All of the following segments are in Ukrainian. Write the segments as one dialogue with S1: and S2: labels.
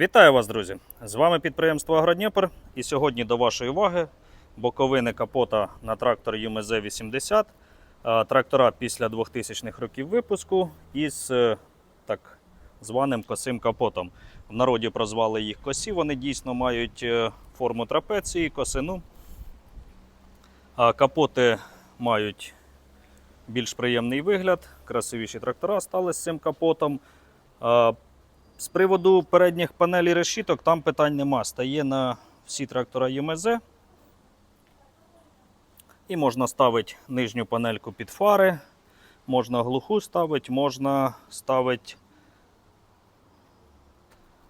S1: Вітаю вас, друзі! З вами підприємство Агродніпр. І сьогодні до вашої уваги боковини капота на трактор ЮМЗ 80. Е, Трактора після 2000-х років випуску із е, так званим косим капотом. В народі прозвали їх косі. Вони дійсно мають е, форму трапеції, косину. Капоти мають більш приємний вигляд, красивіші трактора стали з цим капотом. З приводу передніх панелей решіток там питань нема. Стає на всі трактора ЮМЗ. І можна ставити нижню панельку під фари, можна глуху ставити, можна ставити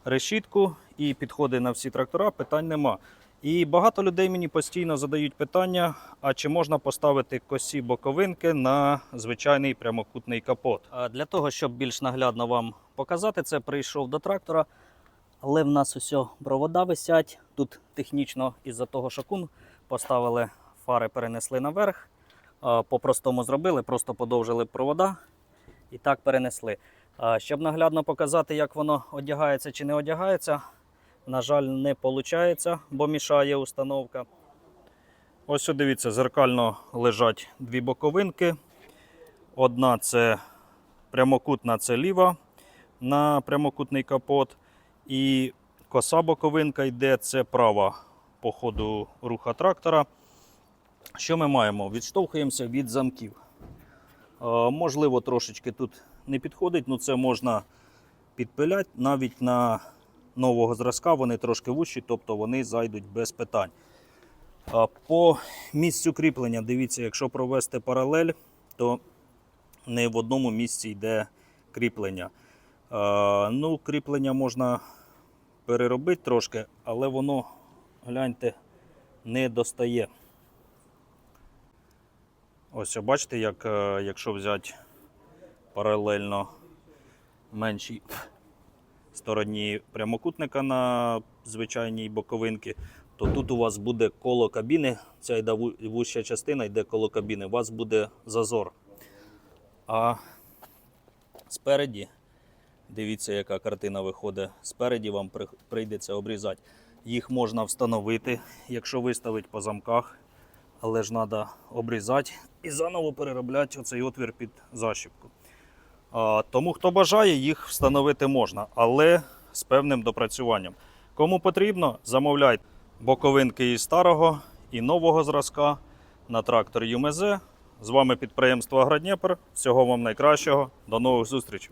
S1: решітку і підходи на всі трактора, питань нема. І багато людей мені постійно задають питання: а чи можна поставити косі боковинки на звичайний прямокутний капот? А Для того, щоб більш наглядно вам показати це, прийшов до трактора. Але в нас усе провода висять. Тут технічно із-за того, що кун поставили фари, перенесли наверх. По-простому зробили, просто подовжили провода і так перенесли. Щоб наглядно показати, як воно одягається чи не одягається, на жаль, не виходить, бо мішає установка. Ось дивіться, зеркально лежать дві боковинки. Одна це прямокутна, це ліва на прямокутний капот. І коса боковинка йде, це права по ходу руха трактора. Що ми маємо? Відштовхуємося від замків. Е, можливо, трошечки тут не підходить, але це можна підпиляти навіть на нового зразка вони трошки вущі, тобто вони зайдуть без питань. По місцю кріплення, дивіться, якщо провести паралель, то не в одному місці йде кріплення. Ну, кріплення можна переробити трошки, але воно, гляньте, не достає. Ось, бачите, як, е, якщо взяти паралельно меншій стороні прямокутника на звичайній боковинці, то тут у вас буде коло кабіни, ця йде вуща частина йде коло кабіни, у вас буде зазор. А спереді, дивіться, яка картина виходить. Спереді вам прийдеться обрізати. Їх можна встановити, якщо виставити по замках, але ж треба обрізати і заново переробляти оцей отвір під защіпку. Тому, хто бажає, їх встановити можна, але з певним допрацюванням. Кому потрібно, замовляйте боковинки і старого, і нового зразка на трактор ЮМЗ. З вами підприємство Агродніпр. Всього вам найкращого. До нових зустрічей!